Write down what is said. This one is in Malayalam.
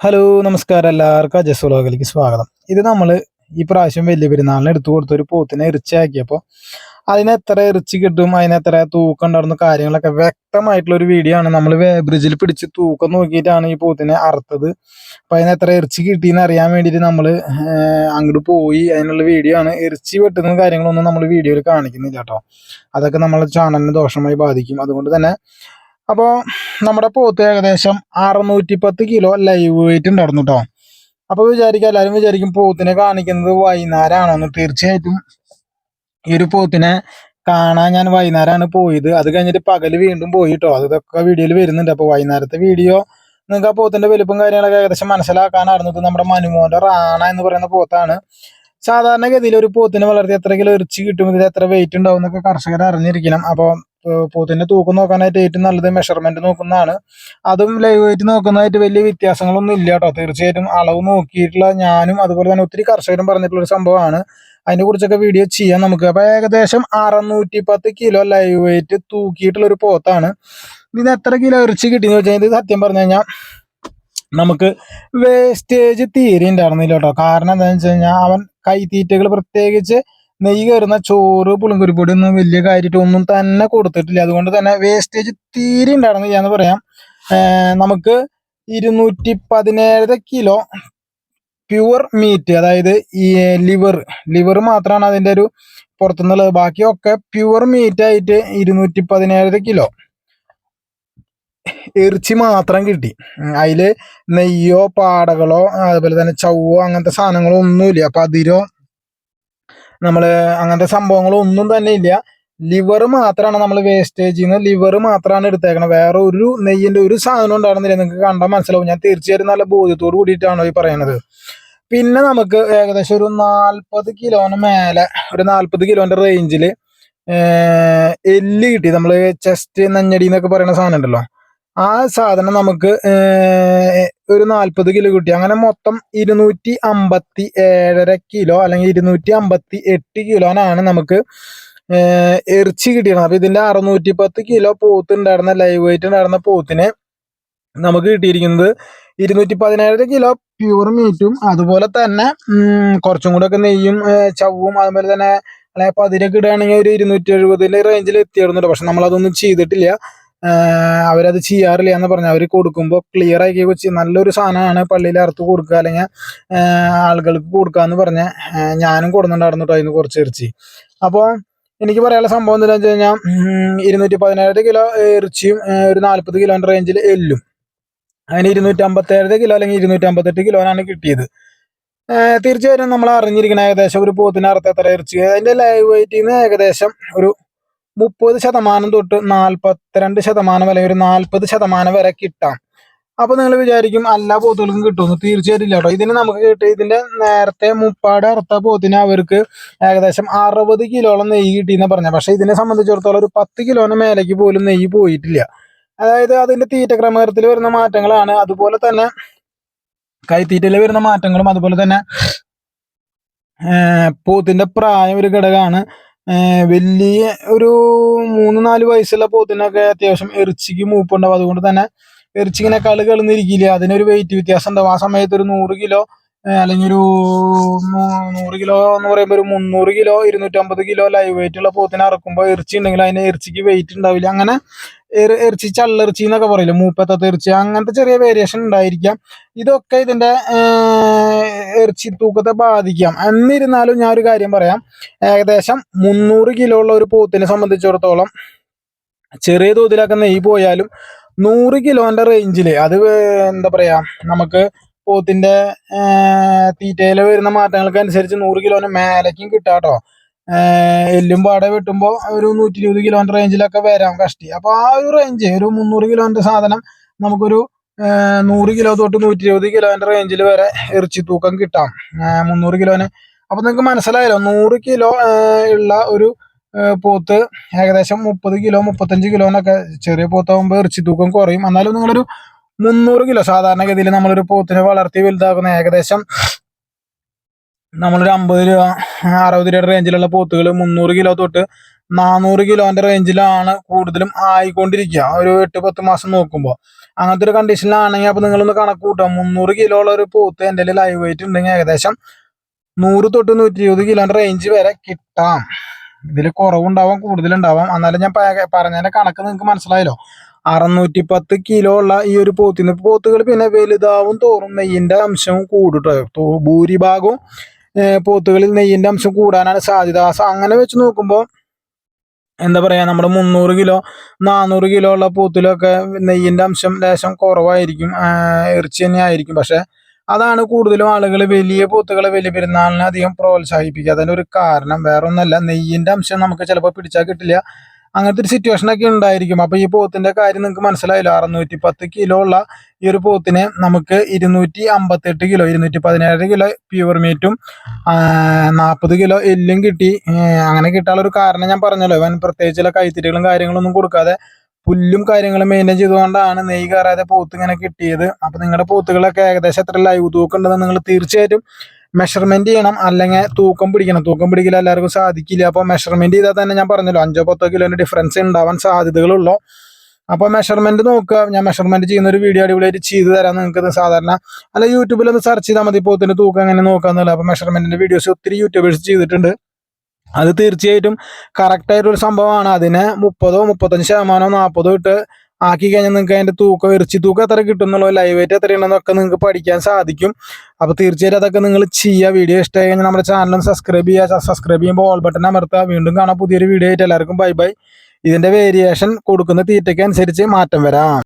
ഹലോ നമസ്കാരം എല്ലാവർക്കും. അജസ് വ്ളോഗിലേക്ക് സ്വാഗതം. ഇത് നമ്മൾ ഈ പ്രാവശ്യം വലിയ പെരുന്നാളിന് എടുത്തു കൊടുത്ത ഒരു പോത്തിനെ ഇറച്ചിയാക്കിയപ്പോൾ അതിന് എത്ര ഇറച്ചി കിട്ടും അതിനെത്ര തൂക്കം ഉണ്ടായിരുന്നു കാര്യങ്ങളൊക്കെ വ്യക്തമായിട്ടുള്ള ഒരു വീഡിയോ ആണ്. നമ്മൾ ബ്രിഡ്ജിൽ പിടിച്ച് തൂക്കം നോക്കിയിട്ടാണ് ഈ പോത്തിനെ അറുത്തത്. അപ്പം അതിനെത്ര എത്ര ഇറച്ചി കിട്ടിയെന്ന് അറിയാൻ വേണ്ടിയിട്ട് നമ്മൾ അങ്ങോട്ട് പോയി. അതിനുള്ള വീഡിയോ ആണ്. ഇറച്ചി വെട്ടുന്ന കാര്യങ്ങളൊന്നും നമ്മൾ വീഡിയോയിൽ കാണിക്കുന്നില്ല കേട്ടോ. അതൊക്കെ നമ്മളെ ചാനലിന് ദോഷമായി ബാധിക്കും. അതുകൊണ്ട് തന്നെ അപ്പോൾ നമ്മുടെ പോത്ത് ഏകദേശം അറുന്നൂറ്റി പത്ത് കിലോ ലൈവ് വെയിറ്റ് ഉണ്ടായിരുന്നു കേട്ടോ അപ്പോൾ വിചാരിക്കും എല്ലാവരും വിചാരിക്കും പോത്തിനെ കാണിക്കുന്നത് വൈകുന്നേരമാണോന്ന് തീർച്ചയായിട്ടും ഈ ഒരു പോത്തിനെ കാണാൻ ഞാൻ വൈകുന്നേരമാണ് പോയത്. അത് കഴിഞ്ഞിട്ട് പകൽ വീണ്ടും പോയി കേട്ടോ അതൊക്കെ വീഡിയോയിൽ വരുന്നുണ്ട്. അപ്പോൾ വൈകുന്നേരത്തെ വീഡിയോ നിങ്ങൾക്ക് ആ പോത്തിന്റെ വലുപ്പം കാര്യങ്ങളൊക്കെ ഏകദേശം മനസ്സിലാക്കാനായിരുന്നു. ഇത് നമ്മുടെ മനുമോന്റെ റാണ എന്ന് പറയുന്ന പോത്താണ്. സാധാരണഗതിയിൽ ഒരു പോത്തിനെ വളർത്തി എത്ര കിലോ ഇറച്ചി കിട്ടും? ഇതിൽ എത്ര വെയിറ്റ് ഉണ്ടാവും എന്നൊക്കെ കർഷകർ അറിഞ്ഞിരിക്കണം. അപ്പോൾ പോത്തിന്റെ തൂക്കം നോക്കാനായിട്ട് ഏറ്റവും നല്ലത് മെഷർമെന്റ് നോക്കുന്നതാണ്. അതും ലൈവ് വെയിറ്റ് നോക്കുന്നതായിട്ട് വലിയ വ്യത്യാസങ്ങളൊന്നും ഇല്ല കേട്ടോ. തീർച്ചയായിട്ടും അളവ് നോക്കിയിട്ടുള്ള ഞാനും അതുപോലെ തന്നെ ഒത്തിരി കർഷകരും പറഞ്ഞിട്ടുള്ള ഒരു സംഭവമാണ്. അതിനെ കുറിച്ചൊക്കെ വീഡിയോ ചെയ്യാം നമുക്ക്. അപ്പൊ ഏകദേശം അറുന്നൂറ്റി പത്ത് കിലോ ലൈവ് വെയിറ്റ് തൂക്കിയിട്ടുള്ള ഒരു പോത്താണ്. ഇതിന് എത്ര കിലോ ഇറച്ചി കിട്ടിയെന്ന് വെച്ചാൽ ഇത് സത്യം പറഞ്ഞു കഴിഞ്ഞാൽ നമുക്ക് വേസ്റ്റേജ് തീരെ ഉണ്ടായിരുന്നില്ല കേട്ടോ. കാരണം എന്താണെന്ന് വെച്ച് കഴിഞ്ഞാൽ അവൻ കൈത്തീറ്റകൾ പ്രത്യേകിച്ച് നെയ്യ് കയറുന്ന ചോറ് പുളിങ്കുരിപ്പൊടി ഒന്നും വലിയ കാര്യമായിട്ട് ഒന്നും തന്നെ കൊടുത്തിട്ടില്ല. അതുകൊണ്ട് തന്നെ വേസ്റ്റേജ് തീരെ ഉണ്ടായിരുന്നില്ല എന്ന് പറയാം. നമുക്ക് ഇരുന്നൂറ്റി പതിനേഴ് കിലോ പ്യുവർ മീറ്റ് അതായത് ഈ ലിവർ ലിവർ മാത്രമാണ് അതിന്റെ ഒരു പുറത്തുനിന്നുള്ളത്. ബാക്കിയൊക്കെ പ്യുവർ മീറ്റ് ആയിട്ട് ഇരുന്നൂറ്റി പതിനേഴ് കിലോ. ഇറച്ചി മാത്രം കിട്ടി. അതിൽ നെയ്യോ പാടകളോ അതുപോലെ തന്നെ ചവ്വോ അങ്ങനത്തെ സാധനങ്ങളോ ഒന്നുമില്ല. പതിരോ നമ്മൾ അങ്ങനത്തെ സംഭവങ്ങളൊന്നും തന്നെ ഇല്ല. ലിവർ മാത്രമാണ് നമ്മൾ വേസ്റ്റേജ് ചെയ്യുന്നത് ലിവർ മാത്രമാണ് എടുത്തേക്കണത് വേറെ ഒരു നെയ്യിന്റെ ഒരു സാധനം ഉണ്ടായിരുന്നില്ല. നിങ്ങൾക്ക് കണ്ടാൽ മനസ്സിലാവും. ഞാൻ തീർച്ചയായിട്ടും നല്ല ബോധ്യത്തോട് കൂടിയിട്ടാണോ ഈ പറയണത്. പിന്നെ നമുക്ക് ഏകദേശം ഒരു നാൽപ്പത് കിലോന് മേലെ ഒരു നാൽപ്പത് കിലോന്റെ റേഞ്ചിൽ എല്ല് കിട്ടി. നമ്മൾ ചെസ്റ്റ് നഞ്ഞടി എന്നൊക്കെ പറയുന്ന സാധനം ഉണ്ടല്ലോ. ആ സാധനം നമുക്ക് ഒരു നാൽപ്പത് കിലോ കിട്ടി. അങ്ങനെ മൊത്തം ഇരുന്നൂറ്റി അമ്പത്തി ഏഴര കിലോ അല്ലെങ്കിൽ ഇരുന്നൂറ്റി അമ്പത്തി എട്ട് കിലോനാണ് നമുക്ക് എറിച്ചി കിട്ടിയത് അപ്പൊ ഇതിന്റെ അറുന്നൂറ്റി പത്ത് കിലോ പോത്ത് ഉണ്ടായിരുന്ന ലൈവ് വെയിറ്റ് ഉണ്ടായിരുന്ന പോത്തിനെ നമുക്ക് കിട്ടിയിരിക്കുന്നത് ഇരുന്നൂറ്റി പതിനേഴര കിലോ പ്യൂർ മീറ്റും അതുപോലെ തന്നെ കുറച്ചും കൂടെ ഒക്കെ നെയ്യും ചവും അതുപോലെ തന്നെ അല്ലെ പതിരൊക്കെ ഇടുകയാണെങ്കിൽ ഒരു ഇരുന്നൂറ്റി എഴുപതിന്റെ റേഞ്ചിൽ എത്തിയിരുന്നുണ്ട് പക്ഷെ നമ്മളതൊന്നും ചെയ്തിട്ടില്ല. അവരത് ചെയ്യാറില്ല എന്ന് പറഞ്ഞു അവർ കൊടുക്കുമ്പോൾ ക്ലിയർ ആക്കി വെച്ച് നല്ലൊരു സാധനമാണ് പള്ളിയിൽ അറുത്ത് കൊടുക്കുക അല്ലെങ്കിൽ ആളുകൾക്ക് കൊടുക്കുക എന്ന് പറഞ്ഞ് ഞാനും കൊടുക്കുന്നുണ്ടായിരുന്നു കേട്ടോ അതിന് കുറച്ച് ഇറച്ചി. അപ്പോൾ എനിക്ക് പറയാനുള്ള സംഭവം എന്താണെന്ന് വെച്ച് കഴിഞ്ഞാൽ ഇരുന്നൂറ്റി പതിനേഴ് കിലോ ഇറച്ചിയും ഒരു നാൽപ്പത് കിലോന്റെ റേഞ്ചിൽ എല്ലും. അതിന് ഇരുന്നൂറ്റി അമ്പത്തേഴ് കിലോ അല്ലെങ്കിൽ ഇരുന്നൂറ്റി അമ്പത്തെട്ട് കിലോനാണ് കിട്ടിയത്. തീർച്ചയായിട്ടും നമ്മൾ അറിഞ്ഞിരിക്കണം ഏകദേശം ഒരു പോത്തിന് എത്ര ഇറച്ചി അതിന്റെ ലൈവ് വെയിറ്റിൽ നിന്ന് ഏകദേശം ഒരു മുപ്പത് ശതമാനം തൊട്ട് നാൽപ്പത്തിരണ്ട് ശതമാനം അല്ലെങ്കിൽ ഒരു നാൽപ്പത് ശതമാനം വരെ കിട്ടാം. അപ്പൊ നിങ്ങൾ വിചാരിക്കും എല്ലാ പോത്തുകൾക്കും കിട്ടുമെന്ന് തീർച്ചയായിട്ടും ഇല്ല കേട്ടോ. ഇതിന് നമുക്ക് കിട്ടി ഇതിന്റെ നേരത്തെ മുപ്പാട് അറുത്ത പോത്തിന് അവർക്ക് ഏകദേശം അറുപത് കിലോളം നെയ്യ് കിട്ടിയെന്ന് പറഞ്ഞ പക്ഷെ ഇതിനെ സംബന്ധിച്ചിടത്തോളം ഒരു പത്ത് കിലോന് മേലേക്ക് പോലും നെയ്യ് പോയിട്ടില്ല. അതായത് അതിന്റെ തീറ്റ ക്രമത്തിൽ വരുന്ന മാറ്റങ്ങളാണ്. അതുപോലെ തന്നെ കൈത്തീറ്റയിൽ വരുന്ന മാറ്റങ്ങളും അതുപോലെ തന്നെ പോത്തിന്റെ പ്രായം ഒരു ഘടകമാണ്. വലിയ ഒരു മൂന്ന് നാല് വയസ്സുള്ള പോത്തിനൊക്കെ അത്യാവശ്യം ഇറച്ചിക്ക് മൂപ്പുണ്ടാവും. അതുകൊണ്ട് തന്നെ എറിച്ചിങ്ങനെ കളി കളിന്നിരിക്കില്ല അതിനൊരു വെയിറ്റ് വ്യത്യാസം ഉണ്ടാവും ആ സമയത്ത് ഒരു നൂറ് കിലോ അല്ലെങ്കിൽ ഒരു നൂറ് കിലോ എന്ന് പറയുമ്പോൾ ഒരു മുന്നൂറ് കിലോ ഇരുന്നൂറ്റമ്പത് കിലോ ലൈവ് വെയിറ്റ് ഉള്ള പോത്തിനെ ഇറക്കുമ്പോൾ ഇറച്ചി ഉണ്ടെങ്കിൽ അതിന് ഇറച്ചിക്ക് വെയിറ്റ് ഉണ്ടാവില്ല. അങ്ങനെ ഇറച്ചി ചള്ളെറിച്ചി എന്നൊക്കെ പറയില്ല മൂപ്പത്തത്തെ ഇറച്ചി അങ്ങനത്തെ ചെറിയ വേരിയേഷൻ ഉണ്ടായിരിക്കാം. ഇതൊക്കെ ഇതിന്റെ എറിച്ചി തൂക്കത്തെ ബാധിക്കാം. എന്നിരുന്നാലും ഞാൻ ഒരു കാര്യം പറയാം. ഏകദേശം മുന്നൂറ് കിലോ ഉള്ള ഒരു പോത്തിനെ സംബന്ധിച്ചിടത്തോളം ചെറിയ തോതിലൊക്കെ നെയ്യ് പോയാലും നൂറ് കിലോന്റെ റേഞ്ചിൽ അത് എന്താ പറയാ നമുക്ക് പോത്തിന്റെ തീറ്റയിൽ വരുന്ന മാറ്റങ്ങൾക്ക് അനുസരിച്ച് നൂറ് കിലോന് മേലേക്കും കിട്ടാട്ടോ. എല്ലും പാടെ വെട്ടുമ്പോൾ ഒരു നൂറ്റി ഇരുപത് കിലോന്റെ റേഞ്ചിലൊക്കെ വരാം കഷ്ടി. അപ്പോൾ ആ ഒരു റേഞ്ച് ഒരു മുന്നൂറ് കിലോന്റെ സാധനം നമുക്കൊരു നൂറ് കിലോ തൊട്ട് നൂറ്റി ഇരുപത് കിലോന്റെ റേഞ്ചിൽ വരെ ഇറച്ചി തൂക്കം കിട്ടാം മുന്നൂറ് കിലോന് അപ്പൊ നിങ്ങൾക്ക് മനസ്സിലായല്ലോ നൂറ് കിലോ ഉള്ള ഒരു പോത്ത് ഏകദേശം മുപ്പത് കിലോ മുപ്പത്തഞ്ച് കിലോന്നൊക്കെ ചെറിയ പോത്താകുമ്പോൾ ഇറച്ചി തൂക്കം കുറയും. എന്നാലും നിങ്ങളൊരു മുന്നൂറ് കിലോ സാധാരണഗതിയിൽ നമ്മളൊരു പോത്തിനെ വളർത്തി വലുതാക്കുന്ന ഏകദേശം നമ്മളൊരു അമ്പത് രൂപ അറുപത് രൂപയുടെ റേഞ്ചിലുള്ള പോത്തുകൾ മുന്നൂറ് കിലോ തൊട്ട് നാനൂറ് കിലോന്റെ റേഞ്ചിലാണ് കൂടുതലും ആയിക്കൊണ്ടിരിക്കുക. ഒരു എട്ട് പത്ത് മാസം നോക്കുമ്പോൾ അങ്ങനത്തെ ഒരു കണ്ടീഷനിലാണെങ്കിൽ അപ്പോൾ നിങ്ങളൊന്ന് കണക്ക് കൂട്ടാം. മുന്നൂറ് കിലോ ഉള്ള ഒരു പോത്ത് എന്റെ ലൈവ് വെയിറ്റ് ഉണ്ടെങ്കിൽ ഏകദേശം നൂറ് തൊട്ട് നൂറ്റി ഇരുപത് കിലോന്റെ റേഞ്ച് വരെ കിട്ടാം. ഇതിൽ കുറവുണ്ടാവാം കൂടുതലുണ്ടാവാം. എന്നാലും ഞാൻ പറഞ്ഞതിന്റെ കണക്ക് നിങ്ങൾക്ക് മനസ്സിലായല്ലോ. അറുന്നൂറ്റി പത്ത് കിലോ ഉള്ള ഈ ഒരു പോത്തിന് പോത്തുകൾ പിന്നെ വലുതാവും തോറും നെയ്യിന്റെ അംശവും കൂടുട്ടോ. ഭൂരിഭാഗവും പോത്തുകളിൽ നെയ്യിന്റെ അംശം കൂടാനാണ് സാധ്യത. അങ്ങനെ വെച്ച് നോക്കുമ്പോൾ എന്താ പറയുക നമ്മുടെ മുന്നൂറ് കിലോ നാനൂറ് കിലോ ഉള്ള പോത്തിലൊക്കെ നെയ്യിന്റെ അംശം ലേശം കുറവായിരിക്കും. ഇറച്ചി തന്നെ ആയിരിക്കും. പക്ഷേ അതാണ് കൂടുതലും ആളുകൾ വലിയ പോത്തുകളെ വലിയ പെരുന്നാളിനെ അധികം പ്രോത്സാഹിപ്പിക്കുക അതിന്റെ ഒരു കാരണം. വേറൊന്നല്ല നെയ്യിന്റെ അംശം നമുക്ക് ചിലപ്പോൾ പിടിച്ചാൽ കിട്ടില്ല. അങ്ങനത്തെ ഒരു സിറ്റുവേഷൻ ഒക്കെ ഉണ്ടായിരിക്കും. അപ്പോൾ ഈ പോത്തിന്റെ കാര്യം നിങ്ങൾക്ക് മനസ്സിലായല്ലോ. അറുന്നൂറ്റി പത്ത് കിലോ ഉള്ള ഈ ഒരു പോത്തിനെ നമുക്ക് ഇരുന്നൂറ്റി അമ്പത്തെട്ട് കിലോ ഇരുന്നൂറ്റി പതിനേഴ് കിലോ പ്യുവർ മീറ്റും നാൽപ്പത് കിലോ എല്ലും കിട്ടി. അങ്ങനെ കിട്ടാനുള്ള ഒരു കാരണം ഞാൻ പറഞ്ഞല്ലോ. ഇവൻ പ്രത്യേകിച്ച് ചില കൈത്തിരികളും കാര്യങ്ങളൊന്നും കൊടുക്കാതെ പുല്ലും കാര്യങ്ങളും മെയിന്റെയിൻ ചെയ്തുകൊണ്ടാണ് നെയ്യ് കയറാതെ പോത്ത് ഇങ്ങനെ കിട്ടിയത്. അപ്പോൾ നിങ്ങളുടെ പോത്തുകളൊക്കെ ഏകദേശം എത്ര ലൈവ് തൂക്കുണ്ടെന്ന് നിങ്ങൾ തീർച്ചയായിട്ടും മെഷർമെന്റ് ചെയ്യണം അല്ലെങ്കിൽ തൂക്കം പിടിക്കണം. തൂക്കം പിടിക്കില്ല എല്ലാവർക്കും സാധിക്കില്ല. അപ്പോൾ മെഷർമെന്റ് ചെയ്താൽ തന്നെ ഞാൻ പറഞ്ഞല്ലോ അഞ്ചോ പത്തോ കിലോന്റെ ഡിഫറൻസ് ഉണ്ടാവാൻ സാധ്യതകളുള്ളൂ. അപ്പോൾ മെഷർമെന്റ് നോക്കുക. ഞാൻ മെഷർമെന്റ് ചെയ്യുന്ന ഒരു വീഡിയോ അടിപൊളിയായിട്ട് ചെയ്തു തരാം നിങ്ങൾക്ക് സാധാരണ. അല്ല യൂട്യൂബിൽ ഒന്ന് സെർച്ച് ചെയ്താൽ മതി പോത്തിന്റെ തൂക്കം എങ്ങനെ നോക്കാന്നുള്ള അപ്പോൾ മെഷർമെന്റിന്റെ വീഡിയോസ് ഒത്തിരി യൂട്യൂബേഴ്സ് ചെയ്തിട്ടുണ്ട്. അത് തീർച്ചയായിട്ടും കറക്റ്റ് ആയിട്ടൊരു സംഭവമാണ്. അതിനെ മുപ്പതോ മുപ്പത്തഞ്ച് ശതമാനോ നാൽപ്പതോ ഇട്ട് ആക്കി കഴിഞ്ഞാൽ നിങ്ങൾക്ക് അതിന്റെ തൂക്കം ഇറച്ചി തൂക്കം എത്ര കിട്ടുന്നുള്ളൂ? ലൈവ് വെയിറ്റ് എത്രയുണ്ടെന്നൊക്കെ നിങ്ങൾക്ക് പഠിക്കാൻ സാധിക്കും. അപ്പോൾ തീർച്ചയായിട്ടും അതൊക്കെ നിങ്ങൾ ചെയ്യുക വീഡിയോ ഇഷ്ടമായി കഴിഞ്ഞാൽ നമ്മുടെ ചാനലും സബ്സ്ക്രൈബ് ചെയ്യുക സബ്സ്ക്രൈബ് ചെയ്യുമ്പോൾ ഓൾ ബട്ടൺ അമർത്തുക വീണ്ടും കാണാം പുതിയൊരു വീഡിയോ ആയിട്ട്. എല്ലാവർക്കും ബൈ ബൈ ഇതിന്റെ വേരിയേഷൻ കൊടുക്കുന്ന തീറ്റയ്ക്ക് അനുസരിച്ച് മാറ്റം വരാം.